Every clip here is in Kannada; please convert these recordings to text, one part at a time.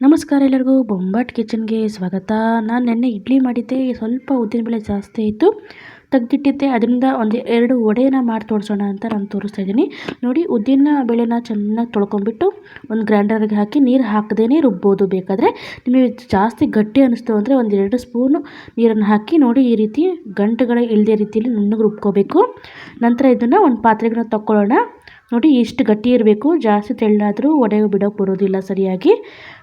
ನಮಸ್ಕಾರ ಎಲ್ಲರಿಗೂ, ಬೊಂಬಾಟ್ ಕಿಚನ್ಗೆ ಸ್ವಾಗತ. ನಾನು ನೆನ್ನೆ ಇಡ್ಲಿ ಮಾಡಿದ್ದೆ, ಸ್ವಲ್ಪ ಉದ್ದಿನಬೇಳೆ ಜಾಸ್ತಿ ಇತ್ತು ತೆಗ್ದಿಟ್ಟಿದ್ದೆ, ಅದರಿಂದ ಒಂದು ಎರಡು ವಡೆನ ಮಾಡಿ ತೋರಿಸೋಣ ಅಂತ ನಾನು ತೋರಿಸ್ತಾ ಇದ್ದೀನಿ. ನೋಡಿ, ಉದ್ದಿನ ಬೇಳೆನ ಚೆನ್ನಾಗಿ ತೊಳ್ಕೊಂಬಿಟ್ಟು ಒಂದು ಗ್ರೈಂಡರ್ಗೆ ಹಾಕಿ ನೀರು ಹಾಕದೇ ರುಬ್ಬೋದು. ಬೇಕಾದರೆ ನಿಮಗೆ ಜಾಸ್ತಿ ಗಟ್ಟಿ ಅನ್ನಿಸ್ತು ಅಂದರೆ ಒಂದು ಎರಡು ಸ್ಪೂನು ನೀರನ್ನು ಹಾಕಿ ನೋಡಿ ಈ ರೀತಿ ಗಂಟುಗಳ ಇಲ್ಲದೆ ರೀತಿಯಲ್ಲಿ ನುಣ್ಣಗೆ ರುಬ್ಕೋಬೇಕು. ನಂತರ ಇದನ್ನು ಒಂದು ಪಾತ್ರೆಗಳನ್ನ ತಗೊಳ್ಳೋಣ ನೋಡಿ ಇಷ್ಟು ಗಟ್ಟಿ ಇರಬೇಕು, ಜಾಸ್ತಿ ತೆಳ್ಳಾದರೂ ಒಡೆ ಬಿಡೋಕೆ ಬರೋದಿಲ್ಲ ಸರಿಯಾಗಿ.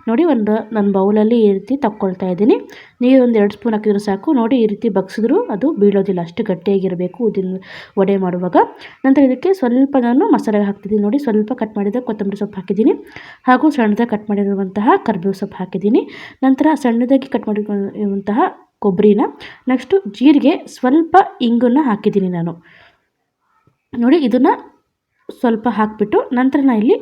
ನೋಡಿ, ಒಂದು ನನ್ನ ಬೌಲಲ್ಲಿ ಈ ರೀತಿ ತಕ್ಕೊಳ್ತಾ ಇದ್ದೀನಿ. ನೀರು ಒಂದು ಎರಡು ಸ್ಪೂನ್ ಹಾಕಿದ್ರು ಸಾಕು. ನೋಡಿ, ಈ ರೀತಿ ಬಗ್ಸಿದ್ರು ಅದು ಬೀಳೋದಿಲ್ಲ. ಅಷ್ಟು ಗಟ್ಟಿಯಾಗಿರಬೇಕು ಉದ್ದಿನ ವಡೆ ಮಾಡುವಾಗ. ನಂತರ ಇದಕ್ಕೆ ಸ್ವಲ್ಪ ನಾನು ಮಸಾಲೆ ಹಾಕ್ತಿದ್ದೀನಿ. ನೋಡಿ, ಸ್ವಲ್ಪ ಕಟ್ ಮಾಡಿದ ಕೊತ್ತಂಬರಿ ಸೊಪ್ಪು ಹಾಕಿದ್ದೀನಿ. ಹಾಗೂ ಸಣ್ಣದಾಗಿ ಕಟ್ ಮಾಡಿರುವಂತಹ ಕರ್ಬೇವು ಸೊಪ್ಪು ಹಾಕಿದ್ದೀನಿ. ನಂತರ ಸಣ್ಣದಾಗಿ ಕಟ್ ಮಾಡಿರುವಂತಹ ಕೊಬ್ಬರಿನ. ನೆಕ್ಸ್ಟು ಜೀರಿಗೆ ಸ್ವಲ್ಪ ಇಂಗನ್ನು ಹಾಕಿದ್ದೀನಿ ನಾನು. ನೋಡಿ, ಇದನ್ನು ಸ್ವಲ್ಪ ಹಾಕಿಬಿಟ್ಟು ನಂತರ ನಾನು ಇಲ್ಲಿ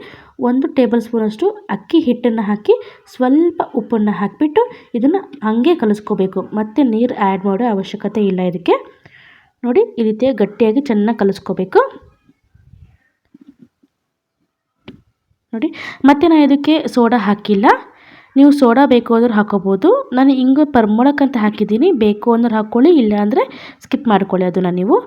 ಒಂದು ಟೇಬಲ್ ಸ್ಪೂನಷ್ಟು ಅಕ್ಕಿ ಹಿಟ್ಟನ್ನು ಹಾಕಿ ಸ್ವಲ್ಪ ಉಪ್ಪನ್ನು ಹಾಕಿಬಿಟ್ಟು ಇದನ್ನು ಹಾಗೆ ಕಲಿಸ್ಕೋಬೇಕು. ಮತ್ತು ನೀರು ಆ್ಯಡ್ ಮಾಡೋ ಅವಶ್ಯಕತೆ ಇಲ್ಲ ಇದಕ್ಕೆ. ನೋಡಿ, ಈ ರೀತಿಯಾಗಿ ಗಟ್ಟಿಯಾಗಿ ಚೆನ್ನಾಗಿ ಕಲಿಸ್ಕೋಬೇಕು. ನೋಡಿ, ಮತ್ತು ನಾನು ಇದಕ್ಕೆ ಸೋಡಾ ಹಾಕಿಲ್ಲ. ನೀವು ಸೋಡಾ ಬೇಕು ಅಂದ್ರೆ ಹಾಕೋಬೋದು. ನಾನು ಹಿಂಗೆ ಪರ್ಮೊಳಕ್ಕಂತ ಹಾಕಿದ್ದೀನಿ. ಬೇಕು ಅಂದ್ರೆ ಹಾಕ್ಕೊಳ್ಳಿ ಇಲ್ಲ ಅಂದರೆ ಸ್ಕಿಪ್ ಮಾಡ್ಕೊಳ್ಳಿ ಅದನ್ನು ನೀವು.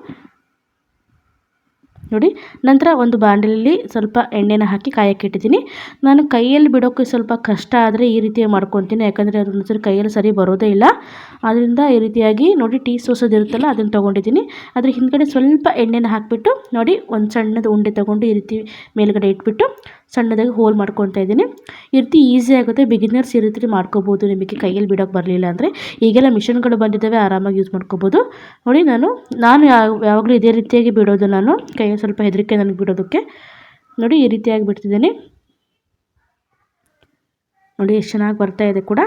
ನೋಡಿ, ನಂತರ ಒಂದು ಬಾಂಡಲಲ್ಲಿ ಸ್ವಲ್ಪ ಎಣ್ಣೆನ ಹಾಕಿ ಕಾಯಕ್ಕೆ ಇಟ್ಟಿದ್ದೀನಿ. ನಾನು ಕೈಯಲ್ಲಿ ಬಿಡೋಕ್ಕೆ ಸ್ವಲ್ಪ ಕಷ್ಟ ಆದರೆ ಈ ರೀತಿ ಮಾಡ್ಕೊತೀನಿ ಯಾಕಂದರೆ ಅದು ಸರಿ ಕೈಯಲ್ಲಿ ಸರಿ ಬರೋದೇ ಇಲ್ಲ. ಆದ್ದರಿಂದ ಈ ರೀತಿಯಾಗಿ ನೋಡಿ, ಟೀ ಸೋಸೋದಿರುತ್ತಲ್ಲ ಅದನ್ನು ತೊಗೊಂಡಿದ್ದೀನಿ. ಅದ್ರ ಹಿಂದ್ಗಡೆ ಸ್ವಲ್ಪ ಎಣ್ಣೆನ ಹಾಕಿಬಿಟ್ಟು ನೋಡಿ, ಒಂದು ಸಣ್ಣದು ಉಂಡೆ ತೊಗೊಂಡು ಈ ರೀತಿ ಮೇಲುಗಡೆ ಇಟ್ಬಿಟ್ಟು ಸಣ್ಣದಾಗಿ ಹೋಲ್ ಮಾಡ್ಕೊತಾ ಇದ್ದೀನಿ. ಈ ರೀತಿ ಈಸಿ ಆಗುತ್ತೆ. ಬಿಗಿನರ್ಸ್ ಈ ರೀತಿ ಮಾಡ್ಕೋಬೋದು. ನಿಮಗೆ ಕೈಯಲ್ಲಿ ಬಿಡೋಕೆ ಬರಲಿಲ್ಲ ಅಂದರೆ ಈಗೆಲ್ಲ ಮಿಷನ್ಗಳು ಬಂದಿದ್ದಾವೆ, ಆರಾಮಾಗಿ ಯೂಸ್ ಮಾಡ್ಕೋಬೋದು. ನೋಡಿ ನಾನು ನಾನು ಯಾವಾಗಲೂ ಇದೇ ರೀತಿಯಾಗಿ ಬಿಡೋದು ನಾನು. ಕೈ ಸ್ವಲ್ಪ ಹೆದರಿಕೆ ನನಗೆ ಬಿಡೋದಕ್ಕೆ. ನೋಡಿ ಈ ರೀತಿಯಾಗಿ ಬಿಡ್ತಿದ್ದೀನಿ. ನೋಡಿ ಎಷ್ಟು ಚೆನ್ನಾಗಿ ಬರ್ತಾ ಇದೆ ಕೂಡ.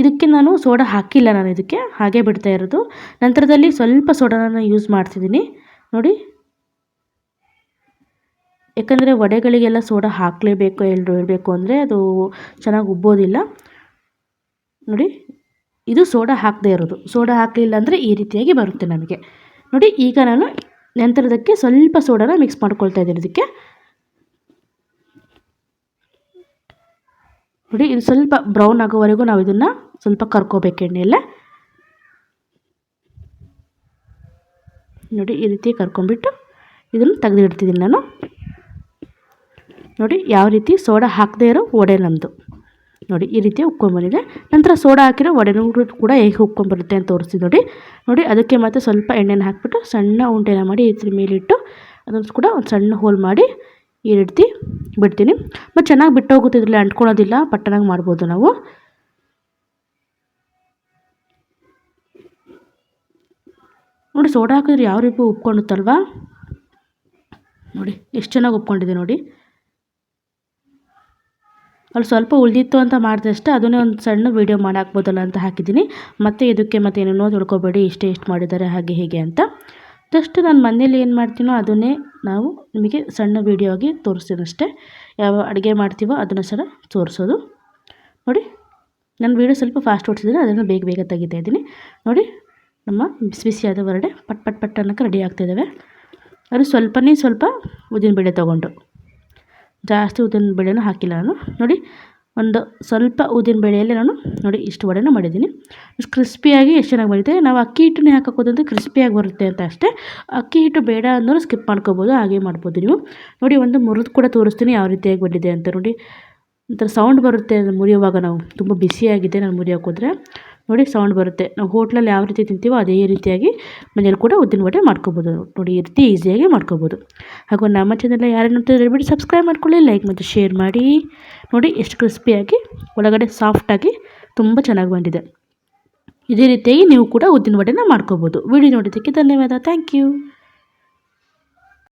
ಇದಕ್ಕೆ ನಾನು ಸೋಡಾ ಹಾಕಿಲ್ಲ ನಾನು ಇದಕ್ಕೆ. ಹಾಗೆ ಬಿಡ್ತಾ ಇರೋದು. ನಂತರದಲ್ಲಿ ಸ್ವಲ್ಪ ಸೋಡಾನ ಯೂಸ್ ಮಾಡ್ತಿದ್ದೀನಿ. ನೋಡಿ ಯಾಕಂದರೆ ವಡೆಗಳಿಗೆಲ್ಲ ಸೋಡಾ ಹಾಕಲೇಬೇಕು ಎಲ್ಲರೂ ಹೇಳಬೇಕು ಅಂದರೆ ಅದು ಚೆನ್ನಾಗಿ ಉಬ್ಬೋದಿಲ್ಲ. ನೋಡಿ, ಇದು ಸೋಡಾ ಹಾಕದೇ ಇರೋದು. ಸೋಡಾ ಹಾಕಲಿಲ್ಲ ಅಂದರೆ ಈ ರೀತಿಯಾಗಿ ಬರುತ್ತೆ ನಮಗೆ. ನೋಡಿ, ಈಗ ನಾನು ನಂತರದಕ್ಕೆ ಸ್ವಲ್ಪ ಸೋಡಾನ ಮಿಕ್ಸ್ ಮಾಡ್ಕೊಳ್ತಾ ಇದ್ದೀನಿ ಇದಕ್ಕೆ. ನೋಡಿ ಇದು ಸ್ವಲ್ಪ ಬ್ರೌನ್ ಆಗೋವರೆಗೂ ನಾವು ಇದನ್ನು ಸ್ವಲ್ಪ ಕರ್ಕೋಬೇಕು ಎಣ್ಣೆಯಲ್ಲೇ. ನೋಡಿ, ಈ ರೀತಿ ಕರ್ಕೊಂಬಿಟ್ಟು ಇದನ್ನು ತೆಗೆದಿಡ್ತಿದ್ದೀನಿ ನಾನು. ನೋಡಿ ಯಾವ ರೀತಿ ಸೋಡಾ ಹಾಕದೇ ಇರೋ ವಡೆ ನಮ್ಮದು ನೋಡಿ ಈ ರೀತಿ ಉಕ್ಕೊಂಬಂದಿದೆ ನಂತರ ಸೋಡಾ ಹಾಕಿರೋ ವಡೆನೂ ಕೂಡ ಹೇಗೆ ಉಕ್ಕೊಂಬರುತ್ತೆ ಅಂತ ತೋರಿಸ್ತೀನಿ ನೋಡಿ. ನೋಡಿ ಅದಕ್ಕೆ ಮತ್ತೆ ಸ್ವಲ್ಪ ಎಣ್ಣೆನ ಹಾಕಿಬಿಟ್ಟು ಸಣ್ಣ ಉಂಡೆನ ಮಾಡಿ ಇದ್ರ ಮೇಲಿಟ್ಟು ಅದನ್ನು ಕೂಡ ಒಂದು ಸಣ್ಣ ಹೋಲ್ ಮಾಡಿ ಈ ರೀತಿ ಬಿಡ್ತೀನಿ. ಮತ್ತು ಚೆನ್ನಾಗಿ ಬಿಟ್ಟು ಹೋಗುತ್ತೆ ಇದರಲ್ಲಿ ಅಂಟ್ಕೊಳ್ಳೋದಿಲ್ಲ, ಪಟ್ಟನಾಗಿ ಮಾಡ್ಬೋದು ನಾವು. ನೋಡಿ ಸೋಡಾ ಹಾಕಿದ್ರೆ ಯಾವ ರೀತಿ ಉಪ್ಕೊಂಡಿತ್ತಲ್ವಾ? ನೋಡಿ, ಎಷ್ಟು ಚೆನ್ನಾಗಿ ಉಪ್ಕೊಂಡಿದೆ ನೋಡಿ. ಅಲ್ಲಿ ಸ್ವಲ್ಪ ಉಳಿದಿತ್ತು ಅಂತ ಮಾಡಿದಷ್ಟೇ ಅದನ್ನೇ ಒಂದು ಸಣ್ಣ ವೀಡಿಯೋ ಮಾಡಿ ಹಾಕ್ಬೋದಲ್ಲ ಅಂತ ಹಾಕಿದ್ದೀನಿ. ಮತ್ತು ಇದಕ್ಕೆ ಮತ್ತೆ ಏನೇನೋ ತಿಳ್ಕೊಬೇಡಿ, ಇಷ್ಟೇ ಇಷ್ಟು ಮಾಡಿದ್ದಾರೆ, ಹಾಗೆ ಹೀಗೆ ಅಂತ. ಜಸ್ಟ್ ನಾನು ಮನೇಲಿ ಏನು ಮಾಡ್ತೀನೋ ಅದನ್ನೇ ನಾವು ನಿಮಗೆ ಸಣ್ಣ ವೀಡಿಯೋ ಆಗಿ ತೋರಿಸ್ತೀನಿ ಅಷ್ಟೇ. ಯಾವ ಅಡುಗೆ ಮಾಡ್ತೀವೋ ಅದನ್ನು ಸಹ ತೋರಿಸೋದು. ನೋಡಿ, ನನ್ನ ವೀಡಿಯೋ ಸ್ವಲ್ಪ ಫಾಸ್ಟ್ ಓಡಿಸಿದ್ರೆ ಅದನ್ನು ಬೇಗ ಬೇಗ ತೆಗಿತಾ ಇದ್ದೀನಿ. ನೋಡಿ, ನಮ್ಮ ಬಿಸಿ ಬಿಸಿಯಾದ ಹೊರಡೆ ಪಟ್ ಪಟ್ ಪಟ್ ಅನ್ನೋಕ್ಕೆ ರೆಡಿ ಆಗ್ತಾಯಿದ್ದಾವೆ ಅದು ಸ್ವಲ್ಪನೇ ಸ್ವಲ್ಪ ಉದ್ದಿನ ಬೇಳೆ ತೊಗೊಂಡು. ಜಾಸ್ತಿ ಉದ್ದಿನ ಬೇಳೆನೂ ಹಾಕಿಲ್ಲ ನಾನು. ನೋಡಿ, ಒಂದು ಸ್ವಲ್ಪ ಉದ್ದಿನ ಬೇಳೆಯಲ್ಲಿ ನಾನು ನೋಡಿ ಇಷ್ಟು ವಡೆನ ಮಾಡಿದ್ದೀನಿ. ಇಷ್ಟು ಕ್ರಿಸ್ಪಿಯಾಗಿ ಎಷ್ಟು ಚೆನ್ನಾಗಿ ಬರುತ್ತೆ. ನಾವು ಅಕ್ಕಿ ಹಿಟ್ಟನ್ನೇ ಹಾಕೋಕೋದಂದ್ರೆ ಕ್ರಿಸ್ಪಿಯಾಗಿ ಬರುತ್ತೆ ಅಂತ ಅಷ್ಟೇ. ಅಕ್ಕಿ ಹಿಟ್ಟು ಬೇಡ ಅಂದರೂ ಸ್ಕಿಪ್ ಮಾಡ್ಕೋಬೋದು, ಹಾಗೆ ಮಾಡ್ಬೋದು ನೀವು. ನೋಡಿ, ಒಂದು ಮುರಿದು ಕೂಡ ತೋರಿಸ್ತೀನಿ ಯಾವ ರೀತಿಯಾಗಿ ಬಂದಿದೆ ಅಂತ. ನೋಡಿ, ಒಂಥರ ಸೌಂಡ್ ಬರುತ್ತೆ ಮುರಿಯುವಾಗ. ನಾವು ತುಂಬ ಬಿಸಿಯಾಗಿದೆ ನಾನು ಮುರಿಯೋಕೆ ಹೋದರೆ. ನೋಡಿ ಸೌಂಡ್ ಬರುತ್ತೆ. ನಾವು ಹೋಟ್ಲಲ್ಲಿ ಯಾವ ರೀತಿ ತಿಂತೀವೋ ಅದೇ ರೀತಿಯಾಗಿ ಮನೇಲಿ ಕೂಡ ಉದ್ದಿನ ವಡೆ ಮಾಡ್ಕೋಬೋದು. ನೋಡಿ, ಈ ರೀತಿ ಈಸಿಯಾಗಿ ಮಾಡ್ಕೋಬೋದು. ಹಾಗೂ ನಮ್ಮ ಚಾನಲ್ ಯಾರು ನೋಡ್ತಿದ್ರೆ ಸಬ್ಸ್ಕ್ರೈಬ್ ಮಾಡ್ಕೊಳ್ಳಿ ಲೈಕ್ ಮತ್ತು ಶೇರ್ ಮಾಡಿ. ನೋಡಿ, ಎಷ್ಟು ಕ್ರಿಸ್ಪಿಯಾಗಿ ಒಳಗಡೆ ಸಾಫ್ಟಾಗಿ ತುಂಬ ಚೆನ್ನಾಗಿ ಬಂದಿದೆ. ಇದೇ ರೀತಿಯಾಗಿ ನೀವು ಕೂಡ ಉದ್ದಿನ ವಡೆನ ಮಾಡ್ಕೋಬೋದು. ವಿಡಿಯೋ ನೋಡಿದ್ದಕ್ಕೆ ಧನ್ಯವಾದ. Thank you